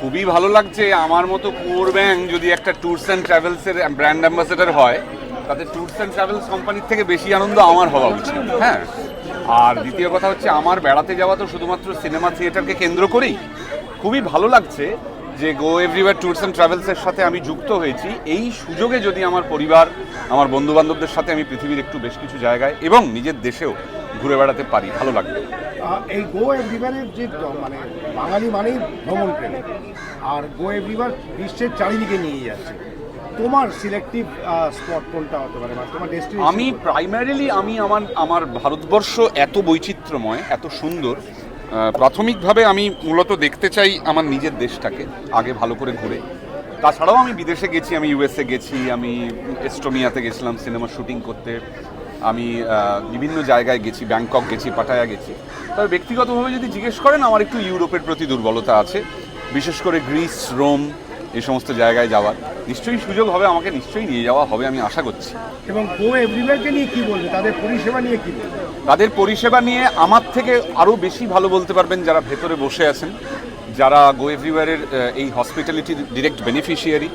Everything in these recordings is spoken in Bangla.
খুবই ভালো লাগছে। আমার মতো কুয়োর ব্যাং যদি একটা ট্যুরস অ্যান্ড ট্রাভেলসের ব্র্যান্ড অ্যাম্বাসেডর হয়, তাতে ট্যুরস অ্যান্ড ট্রাভেলস কোম্পানির থেকে বেশি আনন্দ আমার হওয়া উচিত। হ্যাঁ। আর দ্বিতীয় কথা হচ্ছে, আমার বেড়াতে যাওয়া তো শুধুমাত্র সিনেমা থিয়েটারকে কেন্দ্র করেই। খুবই ভালো লাগছে যে গো এভরিওয়ার ট্যুরস অ্যান্ড ট্রাভেলসের সাথে আমি যুক্ত হয়েছি। এই সুযোগে যদি আমার পরিবার, আমার বন্ধু বান্ধবদের সাথে আমি পৃথিবীর একটু বেশ কিছু জায়গায় এবং নিজের দেশেও ঘুরে বেড়াতে পারি ভালো লাগবে। আহ, এই গো এভরিওয়ারের যে মানে বাঙালি মানেই ভ্রমণ প্রেমী। আর গো এভরিওয়ার বিশ্বের চারিদিকে নিয়ে যাচ্ছে। তোমার সিলেক্টিভ স্পট কোনটা হতে পারে তোমার ডেস্টিনেশন আমি প্রাইমারিলি আমি আমার আমার ভারতবর্ষ এত বৈচিত্র্যময় এত সুন্দর প্রাথমিকভাবে আমি মূলত দেখতে চাই আমার নিজের দেশটাকে আগে ভালো করে ঘুরে। তাছাড়াও আমি বিদেশে গেছি আমি ইউএসএ গেছি আমি এস্টোনিয়াতে গেছিলাম সিনেমা শুটিং করতে। আমি বিভিন্ন জায়গায় গেছি ব্যাংকক গেছি পাটায়া গেছি। তবে ব্যক্তিগতভাবে যদি জিজ্ঞেস করেন আমার একটু ইউরোপের প্রতি দুর্বলতা আছে। বিশেষ করে গ্রিস রোম এই সমস্ত জায়গায় যাওয়ার। নিশ্চয়ই সুযোগ হবে আমাকে নিশ্চয়ই নিয়ে যাওয়া হবে আমি আশা করছি। এবং গো নিয়ে কি বলবে? তাদের পরিষেবা নিয়ে কি বলবে? তাদের পরিষেবা নিয়ে আমার থেকে আরও বেশি ভালো বলতে পারবেন যারা ভেতরে বসে আছেন। যারা গো এভরিওয়ারের এই হসপিটালিটির ডিরেক্ট বেনিফিশিয়ারি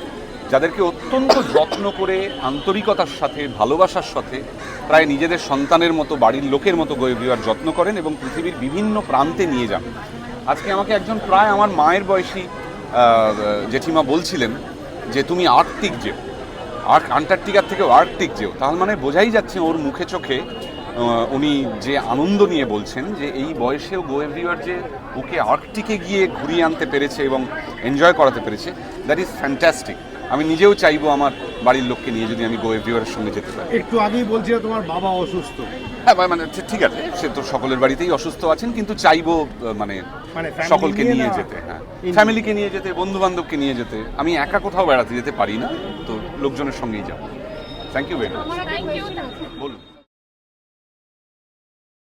যাদেরকে অত্যন্ত যত্ন করে আন্তরিকতার সাথে, ভালোবাসার সাথে প্রায় নিজেদের সন্তানের মতো, বাড়ির লোকের মতো গো এভরিওয়ার যত্ন করেন এবং পৃথিবীর বিভিন্ন প্রান্তে নিয়ে যান। আজকে আমাকে একজন প্রায় আমার মায়ের বয়সী জেঠিমা বলছিলেন যে, তুমি আর্কটিক যেও। আর আন্টার্কটিকার থেকেও আর্কটিক যেও। তার মানে বোঝাই যাচ্ছে ওর মুখে চোখে উনি যে আনন্দ নিয়ে বলছেন যে, এই বয়সেও গো এভরিওয়ার যে ওকে আর্কটিকে গিয়ে ঘুরিয়ে আনতে পেরেছে এবং এনজয় করাতে পেরেছে, দ্যাট ইজ ফ্যান্টাস্টিক। আমি নিজেও চাইব আমার বাড়ির লোককে নিয়ে যদি আমি গো এভরিওয়ারের সঙ্গে যেতে পারি। একটু আগেই বলছিল তোমার বাবা অসুস্থ। হ্যাঁ মানে ঠিক- ঠিক আছে সে তো সকলের বাড়িতেই অসুস্থ আছেন কিন্তু চাইব মানে মানে সকলকে নিয়ে নিয়ে যেতে হ্যাঁ। ফ্যামিলিকে নিয়ে যেতে বন্ধু বান্ধবকে নিয়ে যেতে আমি একা কোথাও বেড়াতে যেতে পারি না তো লোকজনের সঙ্গেই যাব। থ্যাংক ইউ ভেরি মাচ বলুন।